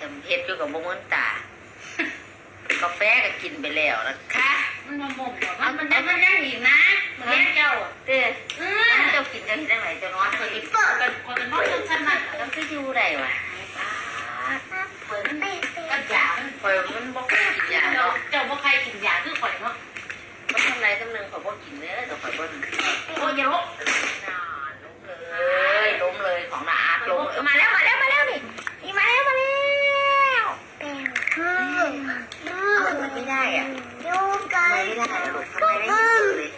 ว่าโปวดเทมเพชรอยู่กับบุ้งตากาแฟก็กินไปแล้วนะคะมันมาหมกหรอมันมันยังมันยังอีกนะเหมือนเจ้าเด้อเอออันเจ้ากินจะที่ได้ไหมเจ้านอนคนนี้เปิดกันคนกันนอกจากฉันน่ะแล้วก็อยู่ได้วะ เปิดกันยา คอยมันบอกกินยา เจ้า เนาะ เจ้าบ่ใครกินยาคือข่อยเนาะ มันทำไรทำหนึ่งเขาบอกกินเนื้อเดี๋ยวคอยเบิ้ล โอ้ยลก นานล้มเลยล้มเลยของนาอาล้มเลยมาแล้วมาแล้วมาแล้วนี่นี่มาแล้วมาแล้วมันไม่ได้อะไม่ได้อะลูกทำไมไม่ได้เลย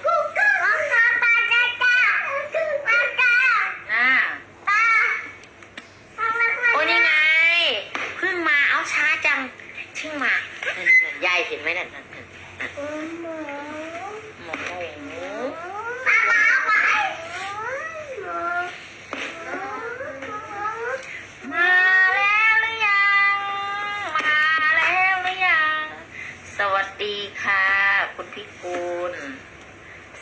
อ่าโอ้นี่ไงเพิ่งมา ช้าจังเพิ่งมายายเห็นไหมนั่นนั่นนั่นโอ้โหมาแล้วหรือยัง มาแล้วหรือยัง สวัสดีค่ะ คุณพี่กุล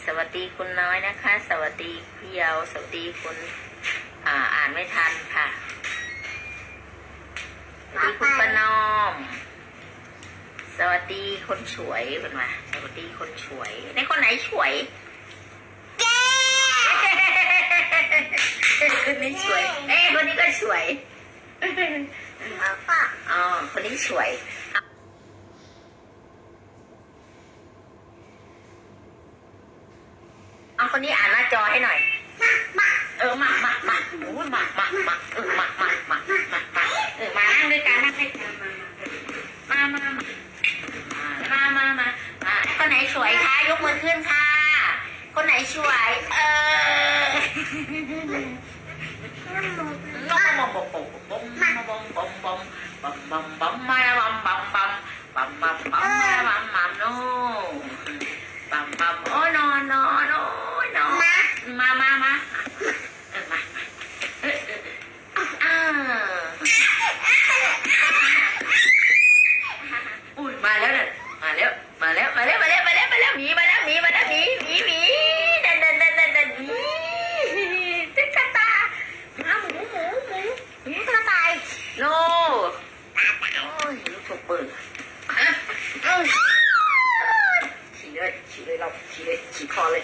สวัสดีคุณน้อยนะคะ สวัสดีพี่เยาสวัสดีคุณ อ่าอ่านไม่ทันค่ะ สวัสดีคุณประนอม สวัสดีคนสวยเป็นมาสวัสดีคนสวยในคนไหนสวยคนนี้สวย เอ้คนนี้ก็สวยอ๋อคนนี้สวยเอาคนนี้อ่านหน้าจอให้หน่อย เออมามามาโอ้ยมามามาเออมามามามา มามามามามามามาคนไหนสวยคะยกมือขึ้นค่ะ คนไหนสวย เออมาายโน่โอ้ยลูกถูกเปิดฮะเอ้ยฉี่เลยฉี่เลยเราฉี่เลยฉี่คอเลย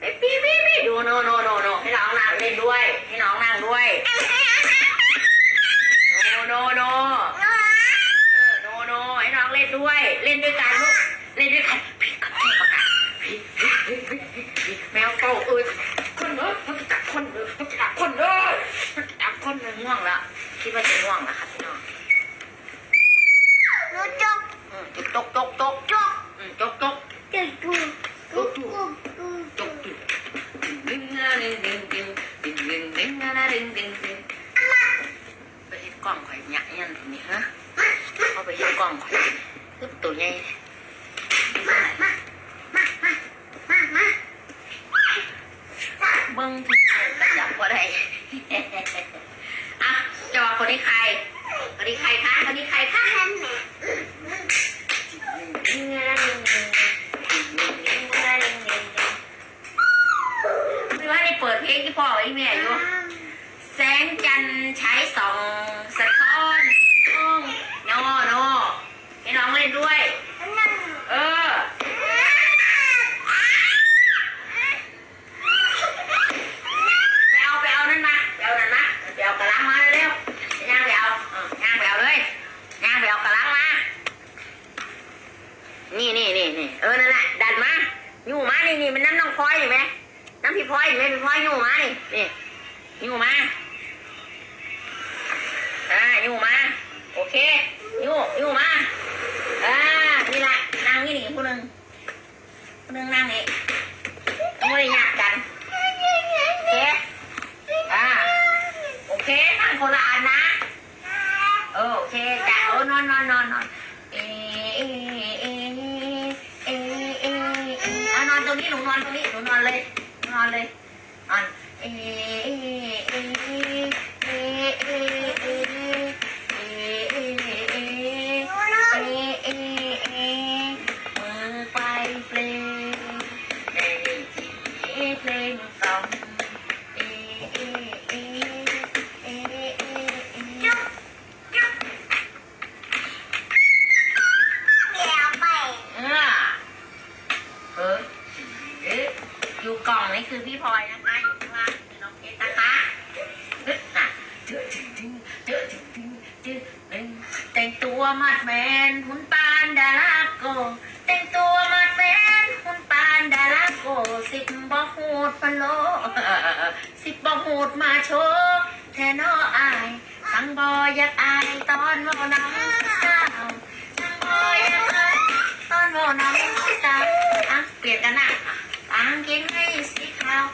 เอ้ยพี่พี่พี่ดูโนโนโนโนให้น้องนั่งเล่นด้วย ให้น้องนั่งด้วยโนโนโน เออโนโนให้น้องเล่นด้วย เล่นด้วยกันลูก เล่นด้วยกันพี่กับพี่ประกาศพี่พี่พี่พี่พี่แมว เฝ้าเอ้ยคนเนอะมันจะจับคนเนอะมันจะจับคนเนอะมันจะจับคนเนอะง่วงละคิดว่าจะง่วงแล้วค่ะพี่น้องอืมจกจกจกจกจกอืมจกจกจกจกจกดึงอะดึงดึงดึงดึงดึงดึงอะดึงดึงดึงไปเห็นกล้องข่อยหยะยันตรงนี้ฮะเอาไปยังกล่องข่อยคือตัวใหญ่ เบิ้งจับว่ได้อะจอคนนี้ใคร คนนี้ใครคะ คนนี้ใครคะไม่ว่าได้เปิดเพลงที่พ่อไว้แม่อยู่ แสงจันทร์ใช้ส่องส นอนตรงนี้หนูนอนตรงนี้หนูนอนเลยนอนเลยนอนเอเอเอเอเอ อยู่กล่องนี่คือพี่พลอยนะคะอยู่ข้างล่างคือน้องเพชรนะคะเอ๊ะน่ะเจอจริงจริงเจอจริงจริงเจอหนึ่งแต่งตัวมัดแมนหุ่นปานดาราโก แต่งตัวมัดแมนหุ่นปานดาราโก สิบบอหูดพะโลสิบบอหูดมาโชว์แทนออาย สังบออยากอายตอนเมาน้ำสาวสังบออยากอายตอนโมน้ำสาวอะเปลี่ยนกันอะ กางเกงให้สีขาว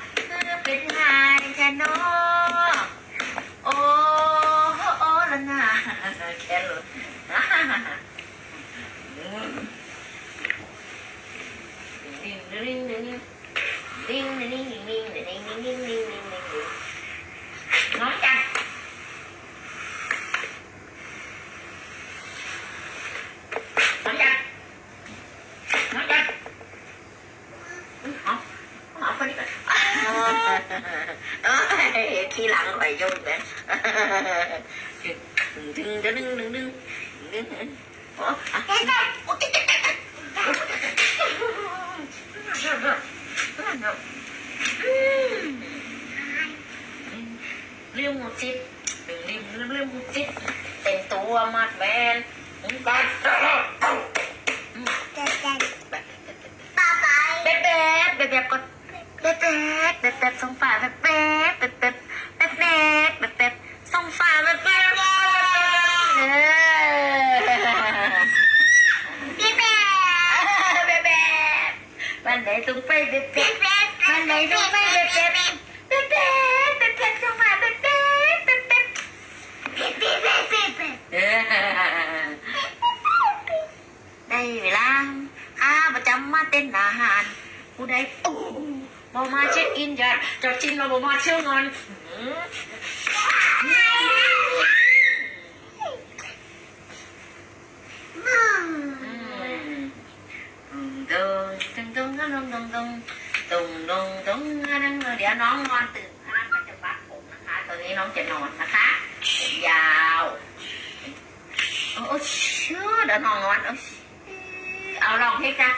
ดึงดึงดึงดึงดึงดึงดึงโอ้อเรื่องหมดจิตดึงดึงเรื่องหมดจิตแต่งตัวมัดแมนมึงกันแบบแบบแบบแบบก็แบบแบบแบบสงฝาแบบแบบ lấy bay phê bếp bếp Con lấy tung phê bếp bếp Bếp bếp bếp bếp xong rồi bếp bếp bếp bếp Bếp bếp bếp bếp bếp Đây vì lang À bà chăm mắt tên là Hàn. Cô đây Bố ma chết in giật Cho chim là bố ma chưa ngon. Mom. Mm. Mm. ดงดงดงดงดงดงเดี๋ยวน้องนอนตื่นนะก็จะบัดผมนะคะตอนนี้น้องจะนอนนะคะยาวโอ้ชื่อเดี๋ยวน้องนอนเอาลองให้จ้า